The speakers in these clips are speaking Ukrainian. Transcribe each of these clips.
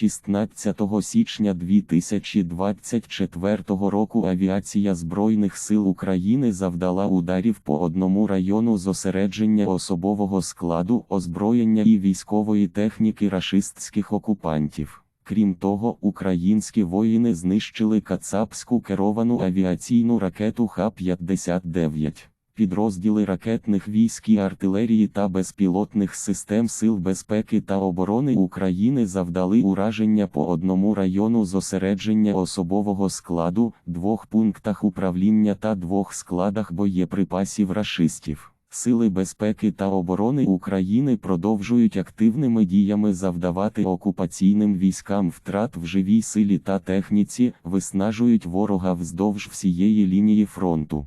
16 січня 2024 року авіація Збройних сил України завдала ударів по одному району зосередження особового складу, озброєння і військової техніки рашистських окупантів. Крім того, українські воїни знищили кацапську керовану авіаційну ракету Х-59. Підрозділи ракетних військ і артилерії та безпілотних систем Сил безпеки та оборони України завдали ураження по одному району зосередження особового складу, двох пунктах управління та двох складах боєприпасів рашистів. Сили безпеки та оборони України продовжують активними діями завдавати окупаційним військам втрат в живій силі та техніці, виснажують ворога вздовж всієї лінії фронту.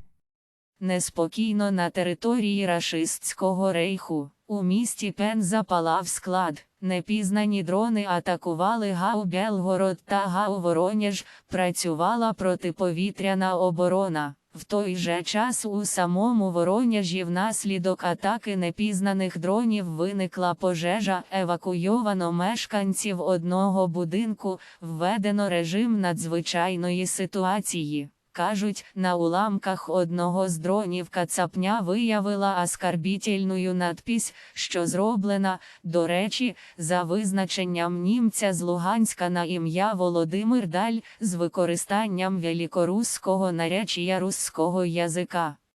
Неспокійно на території рашистського рейху. У місті Пен запалав склад. Непізнані дрони атакували Гау Белгород та Гау Воронеж, працювала протиповітряна оборона. В той же час у самому Воронежі внаслідок атаки непізнаних дронів виникла пожежа, евакуйовано мешканців одного будинку, введено режим надзвичайної ситуації. Кажуть, на уламках одного з дронів кацапня виявила аскарбітельну надпись, що зроблена, до речі, за визначенням німця з Луганська на ім'я Володимир Даль з використанням великоруського наречія руського язика.